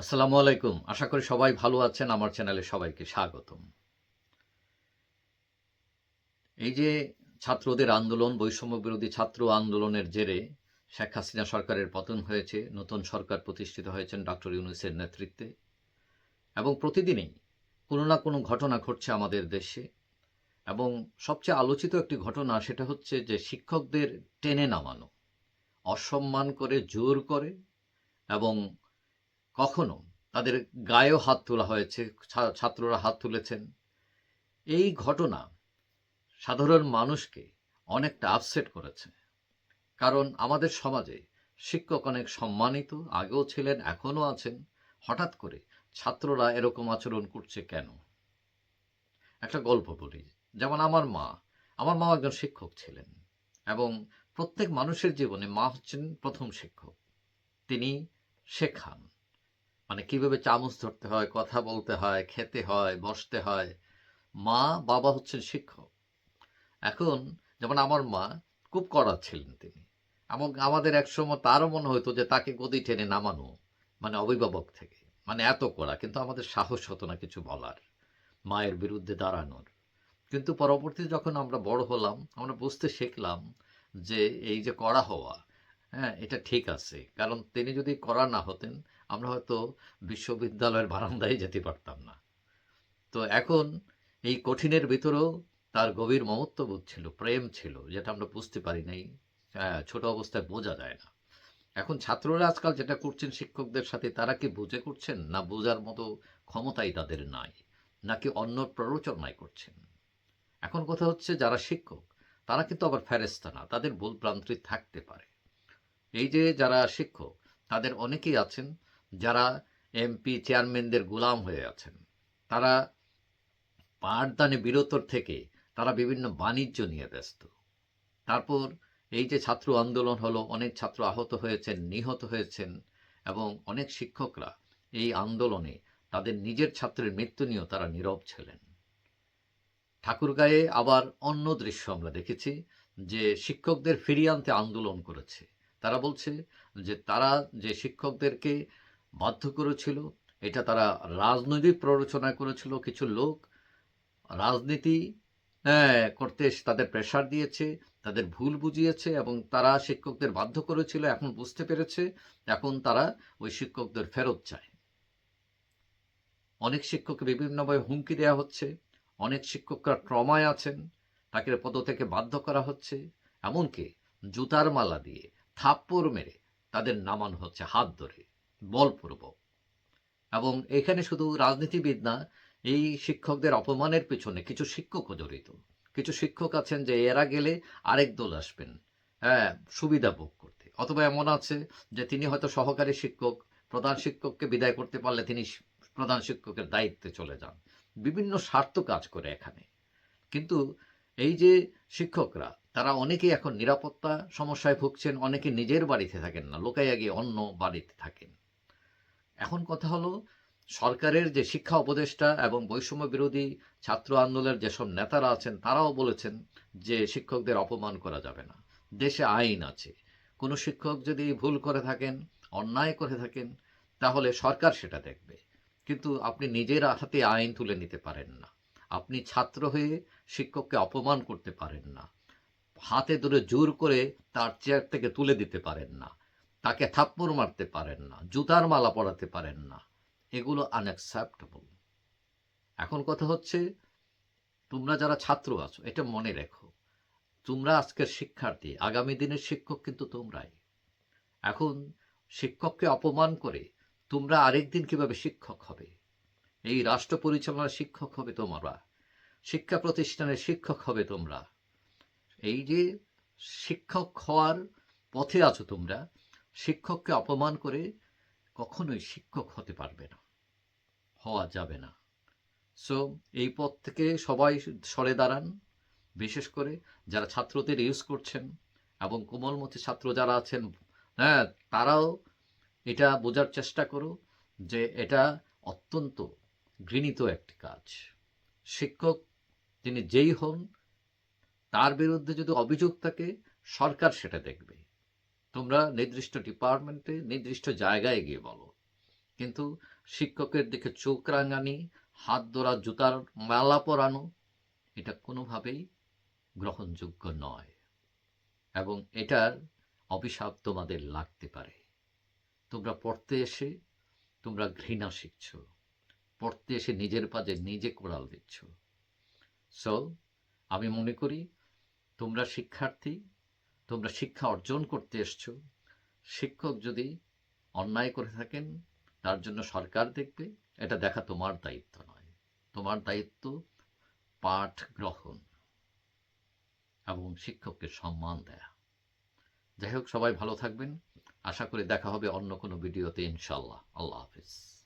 আসসালামু আলাইকুম। আশা করি সবাই ভালো আছেন। আমার চ্যানেলে সবাইকে স্বাগতম। এই যে ছাত্রদের আন্দোলন, বৈষম্য বিরোধী ছাত্র আন্দোলনের জেরে শেখ হাসিনা সরকারের পতন হয়েছে, নতুন সরকার প্রতিষ্ঠিত হয়েছেন ডক্টর ইউনুসের নেতৃত্বে এবং প্রতিদিনই কোনো না কোনো ঘটনা ঘটছে আমাদের দেশে এবং সবচেয়ে আলোচিত একটি ঘটনা সেটা হচ্ছে যে শিক্ষকদের টেনে নামানো, অসম্মান করে, জোর করে এবং কখনো তাদের গায়েও হাত তোলা হয়েছে ছাত্ররা হাত তুলেছেন। এই ঘটনা সাধারণ মানুষকে অনেকটা আপসেট করেছে। কারণ আমাদের সমাজে শিক্ষক অনেক সম্মানিত, আগেও ছিলেন, এখনও আছেন। হঠাৎ করে ছাত্ররা এরকম আচরণ করছে কেন? একটা গল্প বলি। যেমন আমার মা আমার মা একজন শিক্ষক ছিলেন এবং প্রত্যেক মানুষের জীবনে মা হচ্ছেন প্রথম শিক্ষক। তিনি শেখান। মানে কীভাবে চামচ ধরতে হয়, কথা বলতে হয়, খেতে হয়, বসতে হয়। মা, বাবা হচ্ছেন শিক্ষক। এখন যেমন আমার মা খুব কড়া ছিলেন তিনি। এবং আমাদের একসময় তারও মনে হতো যে তাকে গদি টেনে নামানো মানে অভিভাবক থেকে। মানে এত কড়া, কিন্তু আমাদের সাহস হতো না কিছু বলার, মায়ের বিরুদ্ধে দাঁড়ানোর। কিন্তু পরবর্তী যখন আমরা বড় হলাম, আমরা বুঝতে শিখলাম যে এই যে কড়া হওয়া হ্যাঁ এটা ঠিক আছে। কারণ তিনি যদি কড়া না হতেন আমরা হয়তো বিশ্ববিদ্যালয়ের বারান্দায় যেতে পারতাম না। তো এখন এই কঠিনের ভিতরেও তার গভীর মমত্ববোধ ছিল প্রেম ছিল যেটা আমরা বুঝতে পারি নাই। হ্যাঁ, ছোট অবস্থায় বোঝা যায় না। এখন ছাত্ররা আজকাল যেটা করছেন শিক্ষকদের সাথে তারা কি বুঝে করছেন? না বোঝার মতো ক্ষমতাই তাদের নাই নাকি অন্য প্ররোচনায় করছেন? এখন কথা হচ্ছে যারা শিক্ষক তারা কিন্তু আবার ফেরেস্তা না তাদের ভুল ভ্রান্তি থাকতে পারে। এই যে যারা শিক্ষক তাদের অনেকেই আছেন যারা এমপি চেয়ারম্যানদের গোলাম হয়ে আছেন, তারা পাঠদানে বিরতর থেকে তারা বিভিন্ন বাণিজ্য নিয়ে ব্যস্ত। তারপর এই যে ছাত্র আন্দোলন হলো, অনেক ছাত্র আহত হয়েছেন, নিহত হয়েছেন এবং অনেক শিক্ষকরা এই আন্দোলনে তাদের নিজের ছাত্রের মৃত্যু নিয়েও তারা নীরব ছিলেন। ঠাকুরগাঁয়ে আবার অন্য দৃশ্য আমরা দেখেছি যে শিক্ষকদের ফিরিয়ে আনতে আন্দোলন করেছে। তারা বলছে যে তারা যে শিক্ষকদেরকে বাধ্য করেছিল। এটা তারা রাজনৈতিক প্ররোচনা করেছিল। কিছু লোক রাজনীতি হ্যাঁ, করতে তাদের প্রেশার দিয়েছে তাদের ভুল বুঝিয়েছে এবং তারা শিক্ষকদের বাধ্য করেছিল। এখন বুঝতে পেরেছে এখন তারা ওই শিক্ষকদের ফেরত চায়। অনেক শিক্ষককে বিভিন্নভাবে হুমকি দেওয়া হচ্ছে। অনেক শিক্ষকরা ট্রমায় আছেন। তাকে পদ থেকে বাধ্য করা হচ্ছে। এমনকি জুতার মালা দিয়ে থাপ্পড় মেরে তাদের নামানো হচ্ছে হাত ধরে। বলপূর্বক এবং এখানে শুধু রাজনীতিবিদ না, এই শিক্ষকদের অপমানের পেছনে কিছু শিক্ষকও জড়িত। কিছু শিক্ষক আছেন যে এরা গেলে আরেক দল আসবেন হ্যাঁ সুবিধা ভোগ করতে। অথবা এমন আছে যে তিনি হয়তো সহকারী শিক্ষক, প্রধান শিক্ষককে বিদায় করতে পারলে তিনি প্রধান শিক্ষকের দায়িত্বে চলে যান। বিভিন্ন স্বার্থ কাজ করে এখানে। কিন্তু এই যে শিক্ষকরা, তারা অনেকেই এখন নিরাপত্তা সমস্যায় ভুগছেন, অনেকে নিজের বাড়িতে থাকেন না, লোকাইয়া গিয়ে অন্য বাড়িতে থাকেন। এখন কথা হলো, সরকারের যে শিক্ষা উপদেষ্টা এবং বৈষম্য বিরোধী ছাত্র আন্দোলনের যেসব নেতারা আছেন, তারাও বলেছেন যে শিক্ষকদের অপমান করা যাবে না। দেশে আইন আছে। কোনো শিক্ষক যদি ভুল করে থাকেন, অন্যায় করে থাকেন, তাহলে সরকার সেটা দেখবে। কিন্তু আপনি নিজের হাতে আইন তুলে নিতে পারেন না। আপনি ছাত্র হয়ে শিক্ষককে অপমান করতে পারেন না। হাতে ধরে জোর করে তার চেয়ার থেকে তুলে দিতে পারেন না। তাকে থাপ্পড় মারতে পারেন না, জুতার মালা পরাতে পারেন না। এগুলো আনঅ্যাকসেপ্টেবল এখন কথা হচ্ছে, তোমরা যারা ছাত্র আছো, এটা মনে রেখো, তোমরা আজকের শিক্ষার্থী, আগামী দিনের শিক্ষক কিন্তু তোমরাই। এখন শিক্ষককে অপমান করে তোমরা আরেকদিন কীভাবে শিক্ষক হবে? এই রাষ্ট্র পরিচালনার শিক্ষক হবে তোমরা, শিক্ষা প্রতিষ্ঠানের শিক্ষক হবে তোমরা। এই যে শিক্ষক হওয়ার পথে আছো তোমরা শিক্ষককে অপমান করে কখনোই শিক্ষক হতে পারবে না, হওয়া যাবে না। সো এই পথ থেকে সবাই সরে দাঁড়ান, বিশেষ করে যারা ছাত্রদের ইউজ করছেন এবং কোমলমতি ছাত্র যারা আছেন হ্যাঁ তারাও এটা বোঝার চেষ্টা করো যে এটা অত্যন্ত ঘৃণিত একটি কাজ। শিক্ষক তিনি যেই হন, তার বিরুদ্ধে যদি অভিযোগ থাকে, সরকার সেটা দেখবে। তোমরা নির্দিষ্ট ডিপার্টমেন্টে নির্দিষ্ট জায়গায় গিয়ে বলো। কিন্তু শিক্ষকের দিকে চোখ রাঙানি, হাত ধরা, জুতার মালা পরানো, এটা কোনোভাবেই গ্রহণযোগ্য নয়। এবং এটার অভিশাপ তোমাদের লাগতে পারে। তোমরা পড়তে এসে, তোমরা ঘৃণা শিখছ। পড়তে এসে নিজের পাজে নিজে কোড়াল দিচ্ছ। সো আমি মনে করি, তোমরা শিক্ষার্থী তোমরা শিক্ষা অর্জন করতে এসছো। শিক্ষক যদি অন্যায় করে থাকেন, তার জন্য সরকার দেখবে। এটা দেখা তোমার দায়িত্ব নয়। তোমার দায়িত্ব পাঠ গ্রহণ এবং শিক্ষককে সম্মান দেয়া। যাই হোক, সবাই ভালো থাকবেন। আশা করি দেখা হবে অন্য কোনো ভিডিওতে ইনশাল্লাহ আল্লাহ হাফিজ।